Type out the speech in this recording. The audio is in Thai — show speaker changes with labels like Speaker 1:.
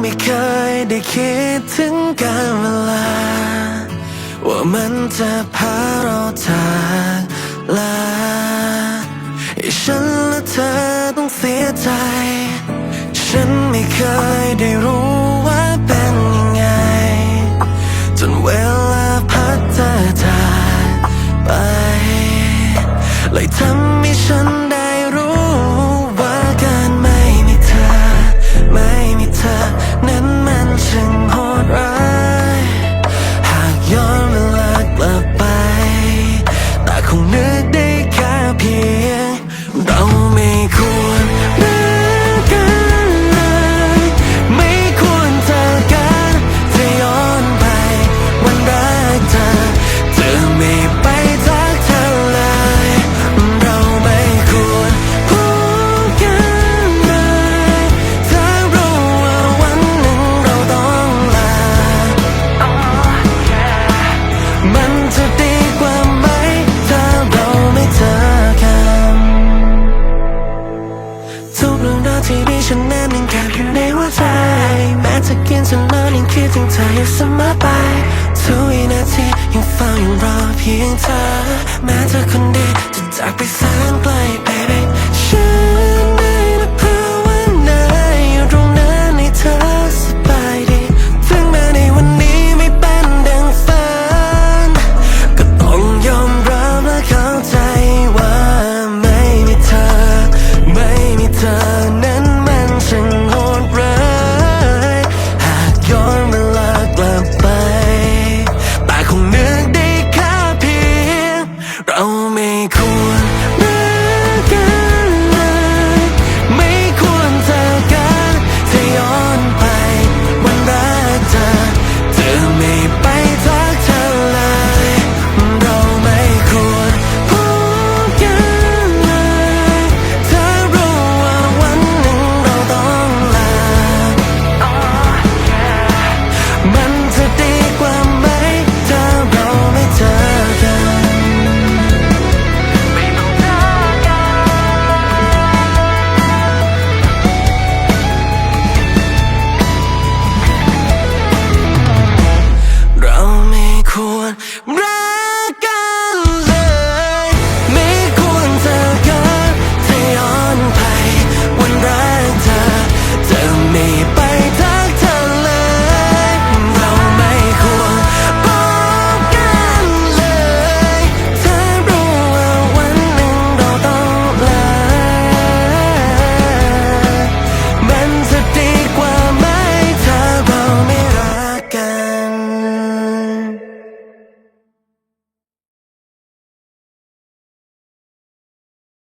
Speaker 1: ไม่เคยได้คิดถึงการเวลา ว่ามันจะพาเราจากลาให้ฉันและเธอต้องเสียใจ ฉันไม่เคยได้รู้ ถึงเธออยู่เสมอไปทุกวินาทียังเฝ้ายังรอเพียงเธอ แม้เธอคนเดียวจะจากไปแสนไกล baby cool.